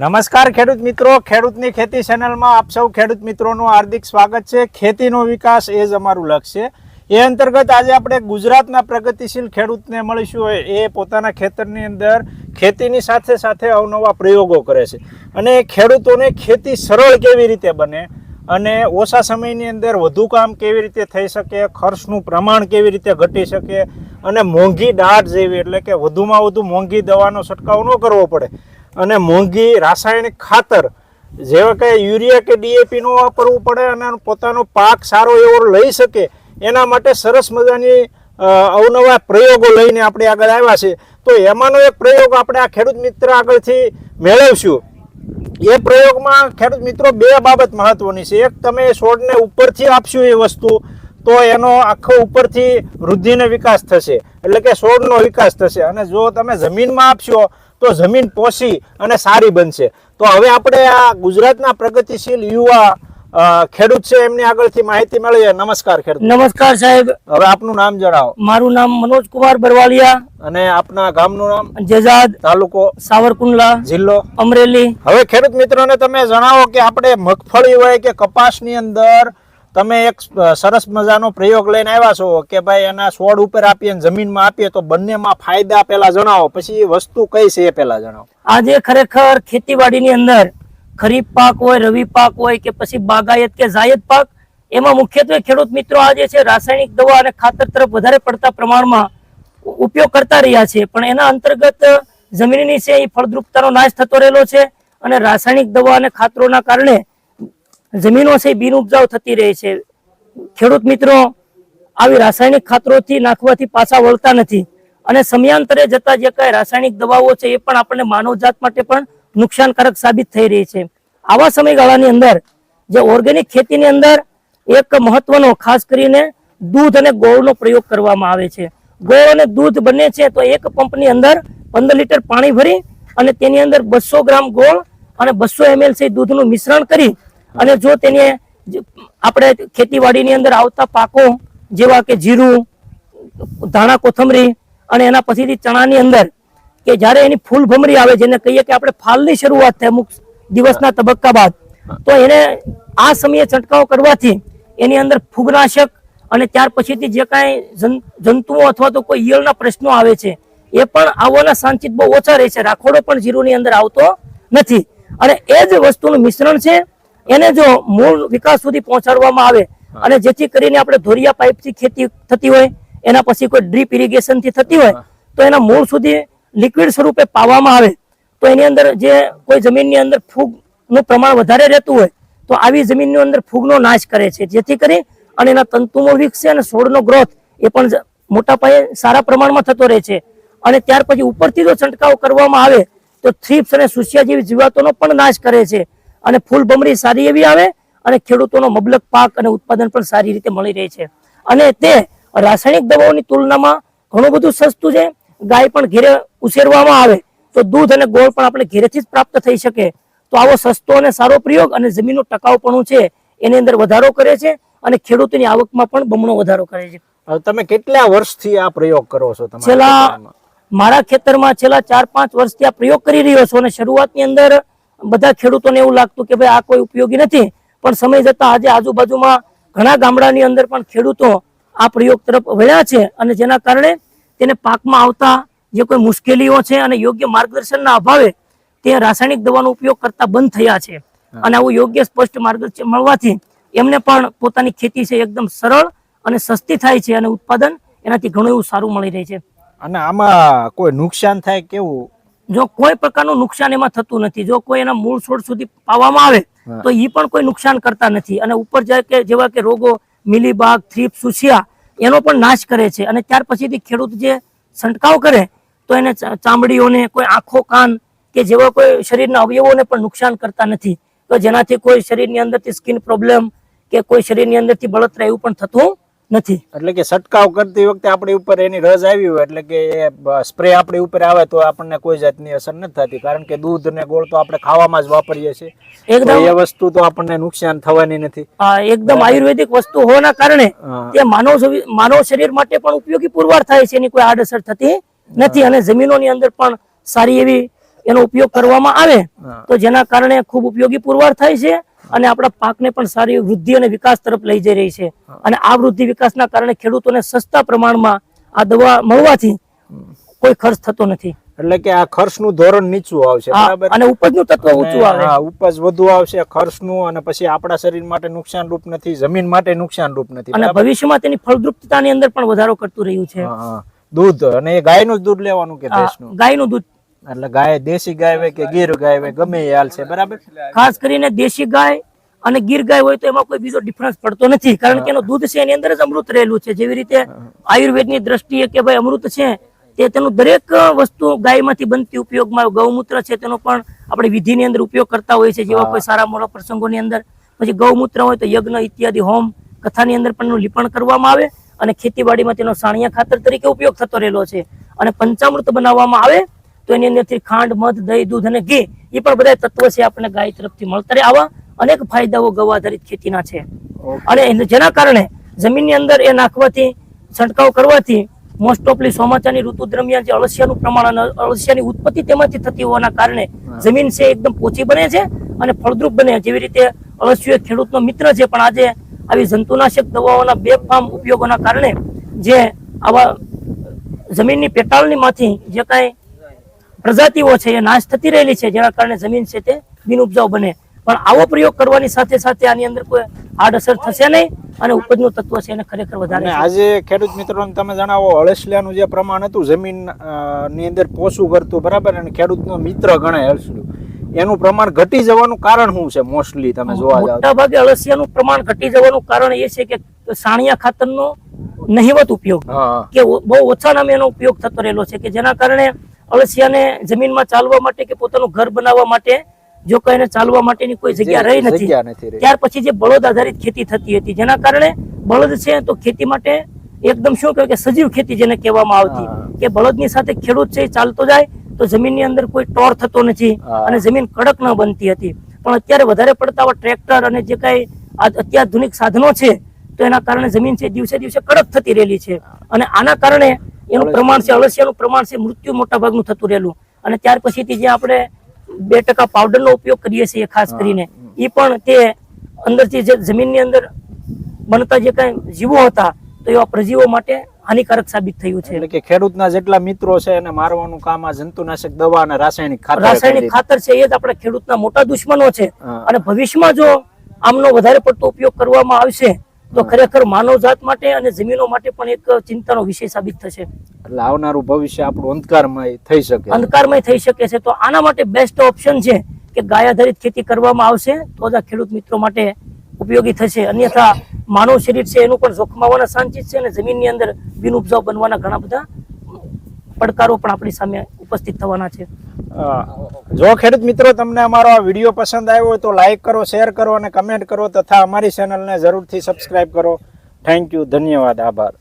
નમસ્કાર, ખેડૂત મિત્રો. ખેડૂતની ખેતી ચેનલમાં આપ સૌ ખેડૂત મિત્રોનું હાર્દિક સ્વાગત છે. ખેતીનો વિકાસ એ જ અમારું લક્ષ્ય એ અંતર્ગત આજે આપણે ગુજરાતના પ્રગતિશીલ ખેડૂતને મળીશું એ પોતાના ખેતરની અંદર ખેતીની સાથે સાથે અવનવા પ્રયોગો કરે છે. અને ખેડૂતોને ખેતી સરળ કેવી રીતે બને અને ઓછા સમયની અંદર વધુ કામ કેવી રીતે થઈ શકે, ખર્ચનું પ્રમાણ કેવી રીતે ઘટી શકે અને મોંઘી દાટ જેવી, એટલે કે વધુમાં વધુ મોંઘી દવાનો છંટકાવ ન કરવો પડે. અને મોંઘી રાસાયણિક ખાતર જેવા કે યુરિયા કે ડીએપી નો વાપરવું પડે અને પોતાનો પાક સારો એવો લઈ શકે, એના માટે સરસ મજાની અવનવા પ્રયોગો લઈને આપણે આગળ આવ્યા છે તો એમાંનો એક પ્રયોગ આપણે આ ખેડૂત મિત્ર આગળથી મેળવશું. એ પ્રયોગમાં ખેડૂત મિત્રો બે બાબત મહત્વની છે. એક, તમે છોડને ઉપરથી આપશો એ વસ્તુ, તો એનો આખો ઉપરથી વૃદ્ધિને વિકાસ થશે. એટલે કે છોડનો વિકાસ થશે. અને જો તમે જમીનમાં આપશો તો જમીન પોષી અને સારી બનશે. તો હવે આપણે આ ગુજરાતના પ્રગતિશીલ યુવા ખેડૂત છે એમની આગળથી માહિતી મળીએ નમસ્કાર ખેડૂત. નમસ્કાર સાહેબ. હવે આપનું નામ જણાવો. મારું નામ મનોજ કુમાર બરવાલિયા. અને આપના ગામનું નામ? જેજાદ. તાલુકો? સાવરકુંડલા. જિલ્લો? અમરેલી. હવે ખેડૂત મિત્રોને તમે જણાવો કે આપણે મગફળી હોય કે કપાસની અંદર તમે એક સરસ મજાનો પ્રયોગ લઈને આવ્યા છો કે ભાઈ એના છોડ ઉપર આપીએ જમીનમાં આપીએ તો બંનેમાં ફાયદા પહેલા જણાવો. પછી વસ્તુ કઈ છે એ પહેલા જણાવો. આજે ખરેખર ખેતીવાડીની અંદર ખરીફ પાક હોય, રવિ પાક હોય કે પછી બાગાયત કે જાયદ પાક, એમાં મુખ્યત્વે ખેડૂત મિત્રો આજે છે રાસાયણિક દવા અને ખાતર તરફ વધારે પડતા પ્રમાણમાં ઉપયોગ કરતા રહ્યા છે. પણ એના અંતર્ગત જમીનની છે એ ફળદ્રુપતાનો નાશ થતો રહેલો છે અને રાસાયણિક દવા અને ખાતરોના કારણે જમીનો છે, બિન ઉપજાઉ થતી રહે છે. ખેડૂત મિત્રો, આવી રાસાયણિક ખાતરોથી નાખવાથી પાછા વળતા નથી. અને સમયાંતરે જતા જે કઈ રાસાયણિક દવાઓ છે, એ પણ આપણને માનવજાત માટે પણ નુકસાનકારક સાબિત થઈ રહી છે. આવા સમયગાળાની અંદર, જે ઓર્ગેનિક ખેતીની અંદર એક મહત્વનો, ખાસ કરીને દૂધ અને ગોળનો પ્રયોગ કરવામાં આવે છે. ગોળ અને દૂધ બંને છે, તો એક પંપની અંદર પંદર લીટર પાણી ભરી અને તેની અંદર બસો ગ્રામ ગોળ અને બસો એમએલ દૂધનું મિશ્રણ કરી અને જો તેને આપણે ખેતીવાડીની અંદર આવતા પાકો જેવા કે જીરું, ધાણા, કોથમરી અને એના પછીથી ચણાની અંદર કે જ્યારે એની ફૂલ ભમરી આવે જેને કહીએ કે આપણે ફાલની શરૂઆત થાય અમુક દિવસના તબક્કા બાદ, તો એને આ સમયે છંટકાવ કરવાથી એની અંદર ફૂગનાશક અને ત્યાર પછીથી જે કાંઈ જંતુઓ અથવા તો કોઈ ઈયળના પ્રશ્નો આવે છે, એ પણ આવવાના સાંચિત બહુ ઓછા રહે છે રાખોડો પણ જીરુની અંદર આવતો નથી. અને એ જ વસ્તુનું મિશ્રણ છે એને જો મૂળ વિકાસ સુધી પહોંચાડવામાં આવે અને જેથી કરીને આપણે ધોરિયા પાઇપથી ખેતી થતી હોય એના પછી કોઈ ડ્રીપ ઇરિગેશનથી થતી હોય તો એના મૂળ સુધી લિક્વિડ સ્વરૂપે પાવામાં આવે તો એની અંદર જે કોઈ જમીનની અંદર ફૂગનું પ્રમાણ વધારે રહેતું હોય તો આવી જમીનની અંદર ફૂગનો નાશ કરે છે. જેથી કરી અને એના તંતુઓ વિકસે અને છોડનો ગ્રોથ એ પણ મોટા પાયે સારા પ્રમાણમાં થતો રહે છે. અને ત્યાર પછી ઉપરથી જો છંટકાવ કરવામાં આવે તો થ્રીપ્સ અને સુસિયા જેવી જીવાતોનો પણ નાશ કરે છે. અને ફૂલ ભમરી સારી એવી આવે અને ખેડૂતોનો મબલક પાક અને ઉત્પાદન પણ સારી રીતે મળી રહે છે. અને તે રાસાયણિક દવાઓની તુલનામાં ઘણું બધું સસ્તું છે. ગાય પણ ઘેરે ઉછેરવામાં આવે તો દૂધ અને ગોળ પણ આપણે ઘેરેથી જ પ્રાપ્ત થઈ શકે. તો આવો સસ્તો અને સારો પ્રયોગ અને જમીનનું ટકાઉપણું છે એની અંદર વધારો કરે છે અને ખેડૂતોની આવકમાં પણ બમણો વધારો કરે છે. તમે કેટલા વર્ષથી આ પ્રયોગ કરો છો છેલ્લા મારા ખેતરમાં છેલ્લા ચાર પાંચ વર્ષથી આ પ્રયોગ કરી રહ્યો છું અને શરૂઆતની અંદર બધા ખેડૂતોને એવું લાગતું કે ભાઈ આ કોઈ ઉપયોગી નથી. પણ સમય જતાં આજે આજુબાજુમાં ઘણા ગામડાની અંદર પણ ખેડૂતો આ પ્રયોગ તરફ વળ્યા છે અને જેના કારણે તેને પાકમાં આવતા જે કોઈ મુશ્કેલીઓ છે અને યોગ્ય માર્ગદર્શનના અભાવે તે રાસાયણિક દવાનો ઉપયોગ કરતા બંધ થયા છે. અને આવું યોગ્ય સ્પષ્ટ માર્ગદર્શન મળવાથી એમને પણ પોતાની ખેતી છે એકદમ સરળ અને સસ્તી થાય છે અને ઉત્પાદન એનાથી ઘણું એવું સારું મળી રહે છે. અને આમાં કોઈ નુકસાન થાય કેવું? જો કોઈ પ્રકારનું નુકસાન એમાં થતું નથી જો કોઈ એના મૂળ છોડ સુધી પાવામાં આવે તો એ પણ કોઈ નુકસાન કરતા નથી. અને ઉપર જાય કે જેવા કે રોગો મિલીબાગ થ્રીપ સુસિયા એનો પણ નાશ કરે છે. અને ત્યાર પછીથી ખેડૂત જે છંટકાવ કરે તો એને ચામડીઓને કોઈ આંખો કાન કે જેવા કોઈ શરીરના અવયવોને પણ નુકસાન કરતા નથી. તો જેનાથી કોઈ શરીરની અંદરથી સ્કિન પ્રોબ્લેમ કે કોઈ શરીરની અંદરથી બળતરા એવું પણ થતું નથી. એટલે કે છટકાવ કરતી વખતે આપણી ઉપર એની રસ આવી હોય એટલે કે સ્પ્રે આપણી ઉપર આવે તો આપણને કોઈ જાતની અસર નથી થતી. કારણ કે દૂધ ને ગોળ તો આપણે ખાવામાં જ વાપરીએ છીએ. એકદમ એ વસ્તુ તો આપણને નુકસાન થવાની નથી. એકદમ આયુર્વેદિક વસ્તુ હોવાના કારણે. તે માનવ માનવ શરીર માટે પણ ઉપયોગી પુરવાર થાય છે એની કોઈ આડઅસર થતી નથી અને જમીનોની અંદર પણ સારી એવી એનો ઉપયોગ કરવામાં આવે તો જેના કારણે ખૂબ ઉપયોગી પુરવાર થાય છે. અને આપણા પાકને પણ સારી વૃદ્ધિ અને વિકાસ તરફ લઈ જઈ રહી છે. અને આ વૃદ્ધિ વિકાસના કારણે ખેડૂતોને સસ્તા પ્રમાણમાં આ દવા મળવાથી કોઈ ખર્ચ થતો નથી. એટલે કે આ ખર્ચનું ધોરણ નીચું આવશે બરાબર? અને ઉપજનું તત્વ ઊંચું આવે. હા ઉપજ વધુ આવશે ખર્ચનું અને પછી આપણા શરીર માટે નુકસાન રૂપ નથી જમીન માટે નુકસાન રૂપ નથી અને ભવિષ્યમાં તેની ફળદ્રુપતાની અંદર પણ વધારો કરતું રહ્યું છે. દૂધ અને એ ગાયનું જ દૂધ લેવાનું કે ગાયનું દૂધ એટલે ગાય દેશી ગાય હોય કે ગીર ગાય હોય ગમે એ હાલશે બરાબર? ખાસ કરીને દેશી ગાય અને ગીર ગાય હોય તો એમાં કોઈ બીજો ડિફરન્સ પડતો નથી કારણ કે એનું દૂધ છે એની અંદર જ અમૃત રહેલું છે. જેવી રીતે આયુર્વેદની દ્રષ્ટિએ કે ભાઈ અમૃત છે તે તેનું દરેક વસ્તુ ગાયમાંથી બનતી ઉપયોગમાં ગૌમૂત્ર છે તેનો પણ આપણે વિધિની અંદર ઉપયોગ કરતા હોઈએ છીએ જેવા કોઈ સારા મોટા પ્રસંગોની અંદર. પછી ગૌમૂત્ર હોય તો યજ્ઞ ઇત્યાદિ હોમ કથાની અંદર પણ એનું લીપણ કરવામાં આવે અને ખેતીવાડીમાં તેનો સાણિયા ખાતર તરીકે ઉપયોગ થતો રહેલો છે. અને પંચામૃત બનાવવામાં આવે તો એની અંદરથી ખાંડ મધ દહીં દૂધ અને ઘી એ પણ બધા તત્વો છે આપણને ગાય તરફથી મળતા રહે. આવા અનેક ફાયદાઓ ગૌ આધારિત ખેતીના છે. અને જેના કારણે જમીનની અંદર એ નાખવાથી છંટકાવ કરવાથી મોસ્ટ ઓફલી ચોમાસાની ઋતુ દરમિયાન જે અળસિયાનું પ્રમાણ અને અળસિયાની ઉત્પત્તિ તેમાંથી થતી હોવાના કારણે જમીન છે એકદમ પોચી બને છે અને ફળદ્રુપ બને જેવી રીતે અળસિયો ખેડૂતનો મિત્ર છે પણ આજે આવી જંતુનાશક દવાઓના બેફામ ઉપયોગોના કારણે જે આવા જમીનની પેટાળની માંથી જે કાંઈ પ્રજાતિઓ છે એ નાશ થતી રહેલી છે જેના કારણે જમીન છે તે બિનઉપજાઉ બને. પણ આવો પ્રયોગ કરવાની સાથે સાથે આની અંદર કોઈ આડઅસર થશે નહીં અને ઉપજનું તત્વ છે એને ખરેખર વધારે આજે ખેડૂત મિત્રોને તમે જણાવો અળસિયાનું જે પ્રમાણ હતું જમીનની અંદર પોષું કરતું બરાબર? અને ખેડૂતનો મિત્ર ગણાય અળસિયું. એનું પ્રમાણ ઘટી જવાનું કારણ શું છે મોસ્ટલી તમે જોવા જાવ મોટા ભાગે અળસિયાનું પ્રમાણ ઘટી જવાનું કારણ એ છે કે સાણિયા ખાતરનો નહિવત ઉપયોગ કે બહુ ઓછા નામે એનો ઉપયોગ થતો રહેલો છે કે જેના કારણે અળસિયાને જમીનમાં ચાલવા માટે કે પોતાનું ઘર બનાવવા માટે જો કોઈ ચાલવા માટેની કોઈ જગ્યા રહી નથી ત્યાર પછી જે બળદ આધારિત ખેતી થતી હતી જેના કારણે બળદ છે તો ખેતી માટે એકદમ શું કહેવાય કે સજીવ ખેતી જેને કહેવામાં આવતી. કે બળદની સાથે ખેડૂત છે એ ચાલતો જાય તો જમીનની અંદર કોઈ ટોર થતો નથી અને જમીન કડક ન બનતી હતી. પણ અત્યારે વધારે પડતા ટ્રેક્ટર અને જે કાંઈ અત્યાધુનિક સાધનો છે તો એના કારણે જમીન છે દિવસે દિવસે કડક થતી રહેલી છે. અને આના કારણે એનું પ્રમાણ છે અળસિયાનું પ્રમાણ છે મૃત્યુ મોટા ભાગનું થતું રહેલું. અને ત્યાર પછીથી જે આપણે બે ટકા પાવડરનો ઉપયોગ કરીએ છીએ ખાસ કરીને એ પણ તે અંદરથી જે જમીનની અંદર બનતા જે કાંઈ જીવો હતા તો એવા પ્રજીવો માટે હાનિકારક સાબિત થયું છે. એટલે કે ખેડૂતના જેટલા મિત્રો છે એને મારવાનું કામ આ જંતુનાશક દવા અને રાસાયણિક ખાતર રાસાયણિક ખાતર છે એ જ આપણા ખેડૂતના મોટા દુશ્મનો છે. અને ભવિષ્યમાં જો આમનો વધારે પડતો ઉપયોગ કરવામાં આવશે તો ખરેખર માનવજાત માટે અને જમીનો માટે પણ એક ચિંતાનો વિષય સાબિત થશે. એટલે આવનારું ભવિષ્ય આપણું અંધકારમય થઈ શકે. અંધકારમય થઈ શકે છે. તો આના માટે બેસ્ટ ઓપ્શન છે કે ગાય આધારિત ખેતી કરવામાં આવશે તો જ આ ખેડૂત મિત્રો માટે ઉપયોગી થશે. અન્યથા માનવ શરીર છે એનું પણ જોખમાવાના સાંચિત છે અને જમીનની અંદર બિન ઉપજાઉ બનવાના ઘણા બધા પડકારો પણ આપણી સામે ઉપસ્થિત થવાના છે. જો ખેડૂત મિત્રો તમને અમારો આ વીડિયો પસંદ આવ્યો હોય તો લાઈક કરો શેર કરો અને કમેન્ટ કરો તથા અમારી ચેનલને જરૂરથી સબસ્ક્રાઈબ કરો. થેન્ક યુ ધન્યવાદ. આભાર.